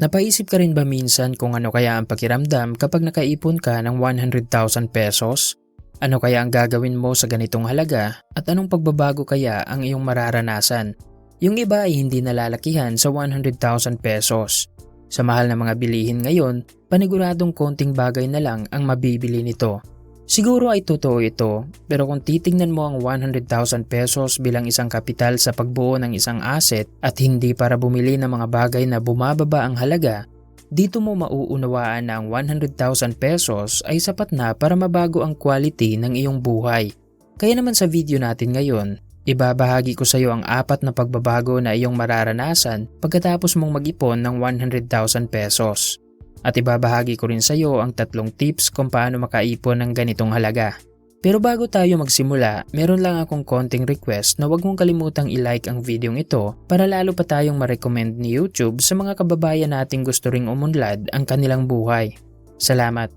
Napaisip ka rin ba minsan kung ano kaya ang pakiramdam kapag nakaipon ka ng 100,000 pesos? Ano kaya ang gagawin mo sa ganitong halaga at anong pagbabago kaya ang iyong mararanasan? Yung iba ay hindi nalalakihan sa 100,000 pesos. Sa mahal na mga bilihin ngayon, paniguradong konting bagay na lang ang mabibili nito. Siguro ay totoo ito, pero kung titingnan mo ang 100,000 pesos bilang isang kapital sa pagbuo ng isang asset at hindi para bumili ng mga bagay na bumababa ang halaga, dito mo mauunawaan na ang 100,000 pesos ay sapat na para mabago ang quality ng iyong buhay. Kaya naman sa video natin ngayon, ibabahagi ko sa iyo ang apat na pagbabago na iyong mararanasan pagkatapos mong mag-ipon ng 100,000 pesos. At ibabahagi ko rin sa iyo ang tatlong tips kung paano makaipon ng ganitong halaga. Pero bago tayo magsimula, meron lang akong konting request na huwag mong kalimutang i-like ang video ito para lalo pa tayong ma-recommend ni YouTube sa mga kababayan nating gusto ring umunlad ang kanilang buhay. Salamat!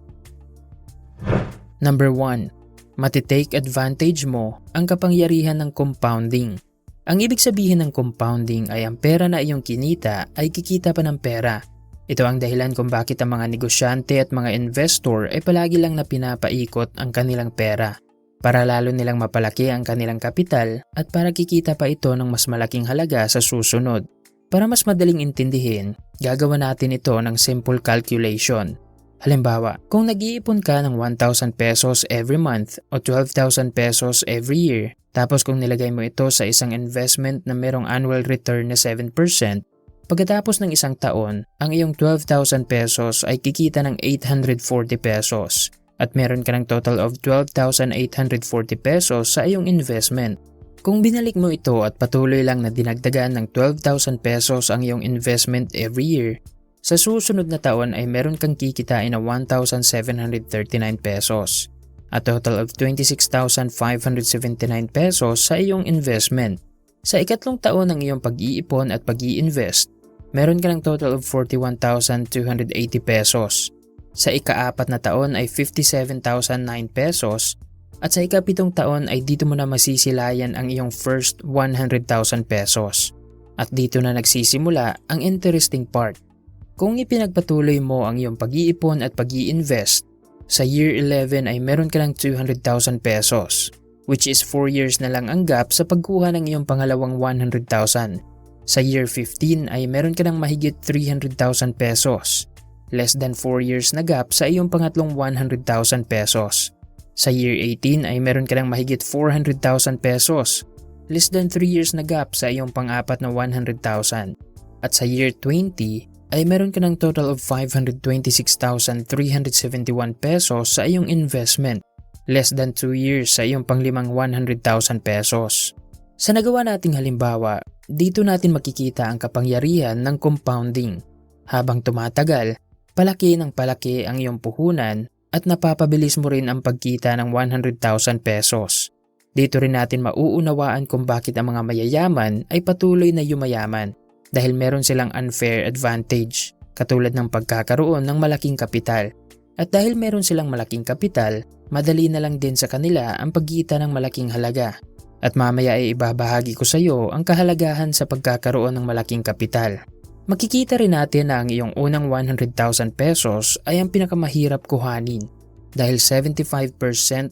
Number 1. Matitake advantage mo ang kapangyarihan ng compounding. Ang ibig sabihin ng compounding ay ang pera na iyong kinita ay kikita pa ng pera ito ang dahilan kung bakit ang mga negosyante at mga investor ay palagi lang na pinapaikot ang kanilang pera para lalo nilang mapalaki ang kanilang kapital at para kikita pa ito ng mas malaking halaga sa susunod. Para mas madaling intindihin, gagawa natin ito ng simple calculation. Halimbawa, kung nag-iipon ka ng 1,000 pesos every month o 12,000 pesos every year, tapos kung nilagay mo ito sa isang investment na merong annual return na 7%, Pagkatapos ng isang taon, ang iyong 12,000 pesos ay kikita ng 840 pesos at meron ka ng total of 12,840 pesos sa iyong investment. Kung binalik mo ito at patuloy lang na dinagdagan ng 12,000 pesos ang iyong investment every year, sa susunod na taon ay meron kang kikitain na 1,739 pesos at total of 26,579 pesos sa iyong investment. Sa ikatlong taon ng iyong pag-iipon at pag invest meron ka ng total of 41,280 pesos. Sa ikaapat na taon ay 57,009 pesos at sa ikapitong taon ay dito mo na masisilayan ang iyong first 100,000 pesos. At dito na nagsisimula ang interesting part. Kung ipinagpatuloy mo ang iyong pag-iipon at pag invest sa year 11 ay meron ka ng 200,000 pesos, which is 4 years na lang ang gap sa pagkuha ng iyong pangalawang 100,000. Sa year 15 ay meron ka ng mahigit 300,000 pesos. Less than 4 years na gap sa iyong pangatlong 100,000 pesos. Sa year 18 ay meron ka ng mahigit 400,000 pesos. Less than 3 years na gap sa iyong pang-apat na 100,000. At sa year 20 ay meron ka ng total of 526,371 pesos sa iyong investment. Less than 2 years sa iyong panglimang 100,000 pesos. Sa nagawa nating halimbawa, dito natin makikita ang kapangyarihan ng compounding. Habang tumatagal, palaki ng palaki ang iyong puhunan at napapabilis mo rin ang pagkita ng 100,000 pesos. Dito rin natin mauunawaan kung bakit ang mga mayayaman ay patuloy na yumayaman dahil meron silang unfair advantage katulad ng pagkakaroon ng malaking kapital. At dahil meron silang malaking kapital, madali na lang din sa kanila ang pagkita ng malaking halaga at mamaya ay ibabahagi ko sa iyo ang kahalagahan sa pagkakaroon ng malaking kapital. Makikita rin natin na ang iyong unang 100,000 pesos ay ang pinakamahirap kuhanin dahil 75%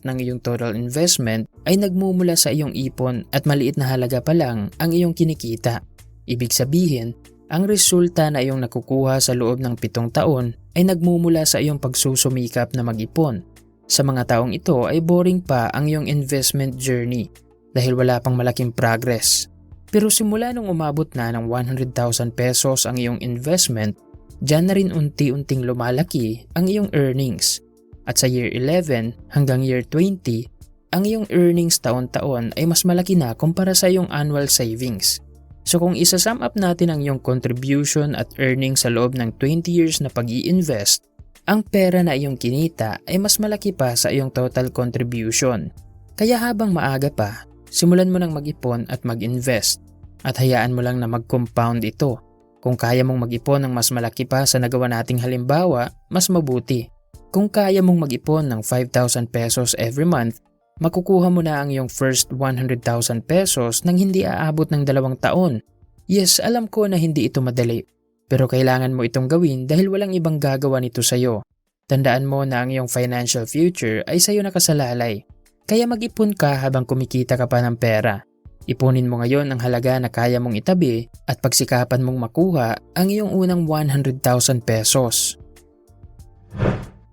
ng iyong total investment ay nagmumula sa iyong ipon at maliit na halaga pa lang ang iyong kinikita. Ibig sabihin, ang resulta na iyong nakukuha sa loob ng pitong taon ay nagmumula sa iyong pagsusumikap na mag-ipon. Sa mga taong ito ay boring pa ang iyong investment journey dahil wala pang malaking progress. Pero simula nung umabot na ng 100,000 pesos ang iyong investment, dyan na rin unti-unting lumalaki ang iyong earnings. At sa year 11 hanggang year 20, ang iyong earnings taon-taon ay mas malaki na kumpara sa iyong annual savings. So kung isa-sum up natin ang iyong contribution at earnings sa loob ng 20 years na pag invest ang pera na iyong kinita ay mas malaki pa sa iyong total contribution. Kaya habang maaga pa, simulan mo nang mag-ipon at mag-invest at hayaan mo lang na mag-compound ito. Kung kaya mong mag-ipon ng mas malaki pa sa nagawa nating halimbawa, mas mabuti. Kung kaya mong mag-ipon ng 5,000 pesos every month, makukuha mo na ang iyong first 100,000 pesos nang hindi aabot ng dalawang taon. Yes, alam ko na hindi ito madali. Pero kailangan mo itong gawin dahil walang ibang gagawa nito sa'yo. Tandaan mo na ang iyong financial future ay sa'yo nakasalalay. Kaya mag-ipon ka habang kumikita ka pa ng pera. Ipunin mo ngayon ang halaga na kaya mong itabi at pagsikapan mong makuha ang iyong unang 100,000 pesos.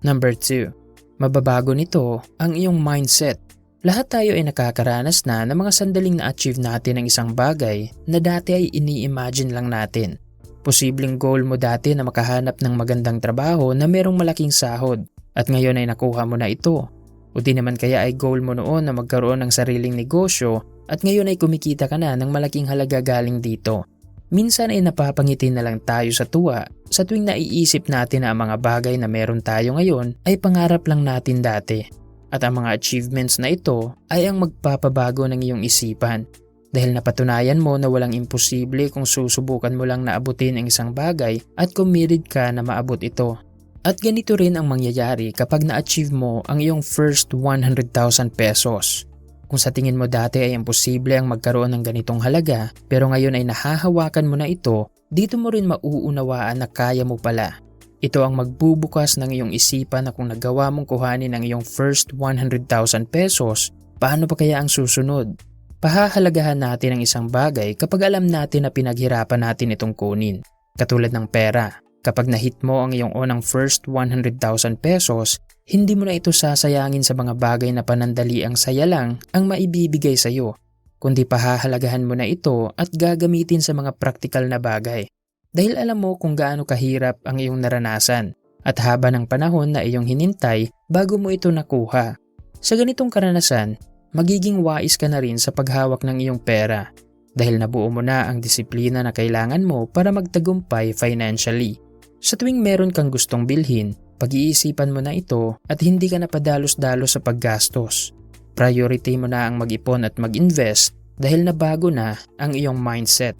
Number 2. Mababago nito ang iyong mindset. Lahat tayo ay nakakaranas na ng mga sandaling na-achieve natin ang isang bagay na dati ay ini-imagine lang natin. Posibleng goal mo dati na makahanap ng magandang trabaho na merong malaking sahod at ngayon ay nakuha mo na ito. O di naman kaya ay goal mo noon na magkaroon ng sariling negosyo at ngayon ay kumikita ka na ng malaking halaga galing dito. Minsan ay napapangiti na lang tayo sa tuwa sa tuwing naiisip natin na ang mga bagay na meron tayo ngayon ay pangarap lang natin dati. At ang mga achievements na ito ay ang magpapabago ng iyong isipan dahil napatunayan mo na walang imposible kung susubukan mo lang na abutin ang isang bagay at committed ka na maabot ito. At ganito rin ang mangyayari kapag na-achieve mo ang iyong first 100,000 pesos. Kung sa tingin mo dati ay imposible ang magkaroon ng ganitong halaga pero ngayon ay nahahawakan mo na ito, dito mo rin mauunawaan na kaya mo pala. Ito ang magbubukas ng iyong isipan na kung nagawa mong kuhanin ang iyong first 100,000 pesos, paano pa kaya ang susunod? Pahahalagahan natin ang isang bagay kapag alam natin na pinaghirapan natin itong kunin. Katulad ng pera, kapag nahit mo ang iyong unang first 100,000 pesos, hindi mo na ito sasayangin sa mga bagay na panandali ang saya lang ang maibibigay sa iyo, kundi pahahalagahan mo na ito at gagamitin sa mga praktikal na bagay. Dahil alam mo kung gaano kahirap ang iyong naranasan at haba ng panahon na iyong hinintay bago mo ito nakuha. Sa ganitong karanasan, magiging wais ka na rin sa paghawak ng iyong pera dahil nabuo mo na ang disiplina na kailangan mo para magtagumpay financially. Sa tuwing meron kang gustong bilhin, pag-iisipan mo na ito at hindi ka napadalos-dalos sa paggastos. Priority mo na ang mag-ipon at mag-invest dahil nabago na ang iyong mindset.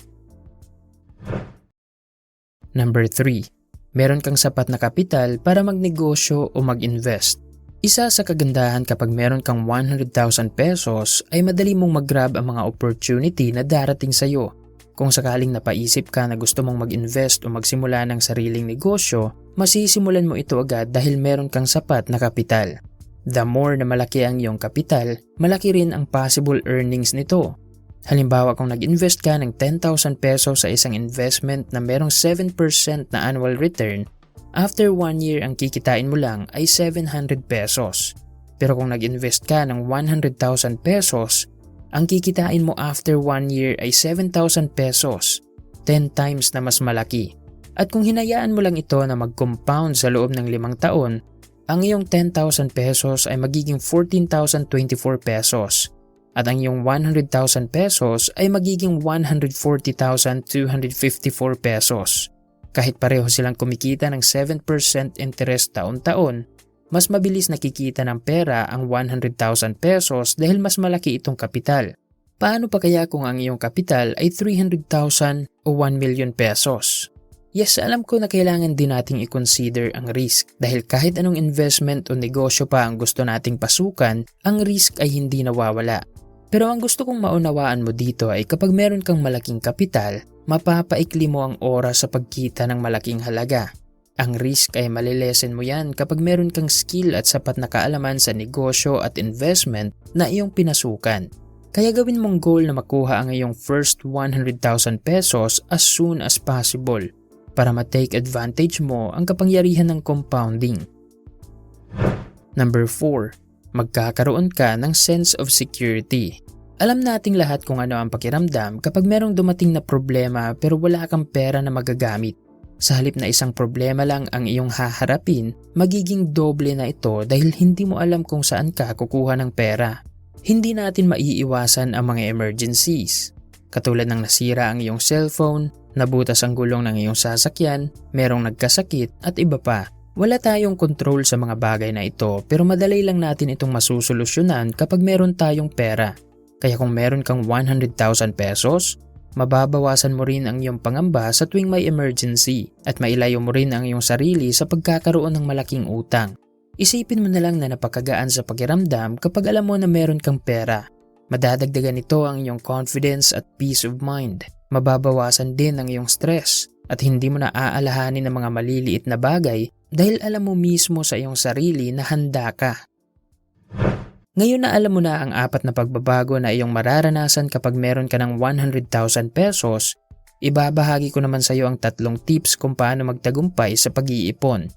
Number 3. Meron kang sapat na kapital para magnegosyo o mag-invest. Isa sa kagandahan kapag meron kang 100,000 pesos ay madali mong mag-grab ang mga opportunity na darating sa iyo. Kung sakaling napaisip ka na gusto mong mag-invest o magsimula ng sariling negosyo, masisimulan mo ito agad dahil meron kang sapat na kapital. The more na malaki ang iyong kapital, malaki rin ang possible earnings nito. Halimbawa kung nag-invest ka ng 10,000 pesos sa isang investment na merong 7% na annual return, After 1 year ang kikitain mo lang ay 700 pesos. Pero kung nag-invest ka ng 100,000 pesos, ang kikitain mo after 1 year ay 7,000 pesos. 10 times na mas malaki. At kung hinayaan mo lang ito na mag-compound sa loob ng limang taon, ang iyong 10,000 pesos ay magiging 14,024 pesos. At ang iyong 100,000 pesos ay magiging 140,254 pesos. Kahit pareho silang kumikita ng 7% interest taon-taon, mas mabilis nakikita ng pera ang 100,000 pesos dahil mas malaki itong kapital. Paano pa kaya kung ang iyong kapital ay 300,000 o 1 million pesos? Yes, alam ko na kailangan din nating i-consider ang risk dahil kahit anong investment o negosyo pa ang gusto nating pasukan, ang risk ay hindi nawawala. Pero ang gusto kong maunawaan mo dito ay kapag meron kang malaking kapital, mapapaikli mo ang oras sa pagkita ng malaking halaga. Ang risk ay malilesen mo yan kapag meron kang skill at sapat na kaalaman sa negosyo at investment na iyong pinasukan. Kaya gawin mong goal na makuha ang iyong first 100,000 pesos as soon as possible para ma-take advantage mo ang kapangyarihan ng compounding. Number 4. Magkakaroon ka ng sense of security. Alam nating lahat kung ano ang pakiramdam kapag merong dumating na problema pero wala kang pera na magagamit. Sa halip na isang problema lang ang iyong haharapin, magiging doble na ito dahil hindi mo alam kung saan ka kukuha ng pera. Hindi natin maiiwasan ang mga emergencies. Katulad ng nasira ang iyong cellphone, nabutas ang gulong ng iyong sasakyan, merong nagkasakit at iba pa. Wala tayong control sa mga bagay na ito pero madali lang natin itong masusolusyonan kapag meron tayong pera. Kaya kung meron kang 100,000 pesos, mababawasan mo rin ang iyong pangamba sa tuwing may emergency at mailayo mo rin ang iyong sarili sa pagkakaroon ng malaking utang. Isipin mo na lang na napakagaan sa pakiramdam kapag alam mo na meron kang pera. Madadagdagan nito ang iyong confidence at peace of mind. Mababawasan din ang iyong stress at hindi mo na aalahanin ng mga maliliit na bagay dahil alam mo mismo sa iyong sarili na handa ka. Ngayon na alam mo na ang apat na pagbabago na iyong mararanasan kapag meron ka ng 100,000 pesos, ibabahagi ko naman sa iyo ang tatlong tips kung paano magtagumpay sa pag-iipon.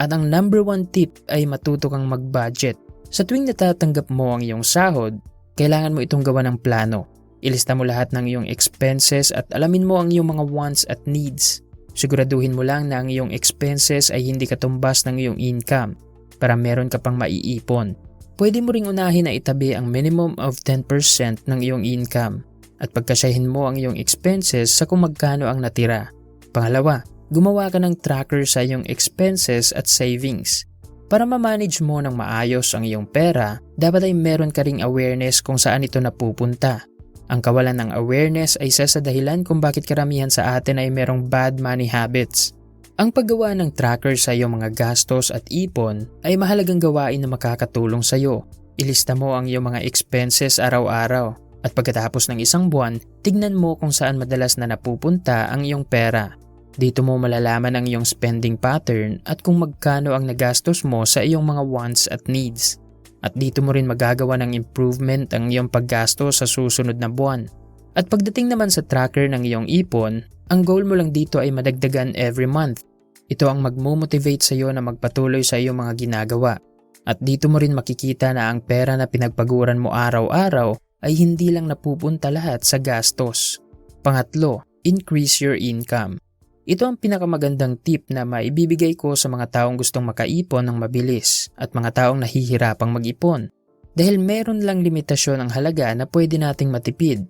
At ang number one tip ay matuto kang mag-budget. Sa tuwing natatanggap mo ang iyong sahod, kailangan mo itong gawa ng plano. Ilista mo lahat ng iyong expenses at alamin mo ang iyong mga wants at needs. Siguraduhin mo lang na ang iyong expenses ay hindi katumbas ng iyong income para meron ka pang maiipon. Pwede mo ring unahin na itabi ang minimum of 10% ng iyong income at pagkasyahin mo ang iyong expenses sa kung magkano ang natira. Pangalawa, gumawa ka ng tracker sa iyong expenses at savings. Para ma-manage mo ng maayos ang iyong pera, dapat ay meron ka ring awareness kung saan ito napupunta. Ang kawalan ng awareness ay isa sa dahilan kung bakit karamihan sa atin ay merong bad money habits. Ang paggawa ng tracker sa iyong mga gastos at ipon ay mahalagang gawain na makakatulong sa iyo. Ilista mo ang iyong mga expenses araw-araw at pagkatapos ng isang buwan, tignan mo kung saan madalas na napupunta ang iyong pera. Dito mo malalaman ang iyong spending pattern at kung magkano ang nagastos mo sa iyong mga wants at needs. At dito mo rin magagawa ng improvement ang iyong paggastos sa susunod na buwan. At pagdating naman sa tracker ng iyong ipon, ang goal mo lang dito ay madagdagan every month. Ito ang magmo-motivate sa iyo na magpatuloy sa iyong mga ginagawa. At dito mo rin makikita na ang pera na pinagpaguran mo araw-araw ay hindi lang napupunta lahat sa gastos. Pangatlo, increase your income. Ito ang pinakamagandang tip na maibibigay ko sa mga taong gustong makaipon ng mabilis at mga taong nahihirapang mag-ipon. Dahil meron lang limitasyon ang halaga na pwede nating matipid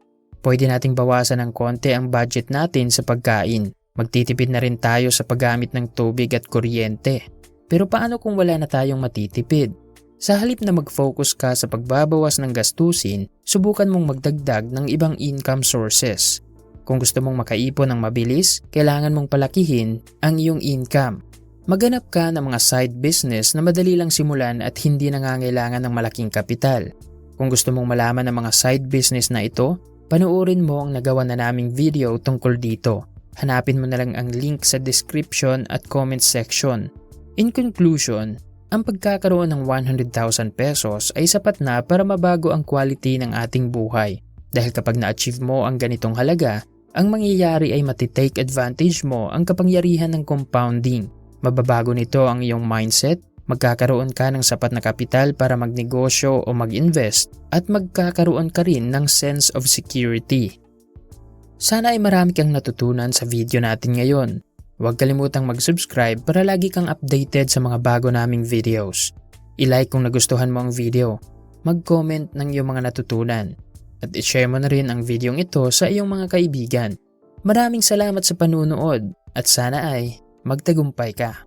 Pwede nating bawasan ng konti ang budget natin sa pagkain. Magtitipid na rin tayo sa paggamit ng tubig at kuryente. Pero paano kung wala na tayong matitipid? Sa halip na mag-focus ka sa pagbabawas ng gastusin, subukan mong magdagdag ng ibang income sources. Kung gusto mong makaipon ng mabilis, kailangan mong palakihin ang iyong income. Maganap ka ng mga side business na madali lang simulan at hindi nangangailangan ng malaking kapital. Kung gusto mong malaman ng mga side business na ito, Panuorin mo ang nagawa na naming video tungkol dito. Hanapin mo na lang ang link sa description at comment section. In conclusion, ang pagkakaroon ng 100,000 pesos ay sapat na para mabago ang quality ng ating buhay. Dahil kapag na-achieve mo ang ganitong halaga, ang mangyayari ay matitake advantage mo ang kapangyarihan ng compounding. Mababago nito ang iyong mindset, magkakaroon ka ng sapat na kapital para magnegosyo o mag-invest at magkakaroon ka rin ng sense of security. Sana ay marami kang natutunan sa video natin ngayon. Huwag kalimutang mag-subscribe para lagi kang updated sa mga bago naming videos. I-like kung nagustuhan mo ang video. Mag-comment ng iyong mga natutunan. At i-share mo na rin ang videong ito sa iyong mga kaibigan. Maraming salamat sa panunood at sana ay magtagumpay ka.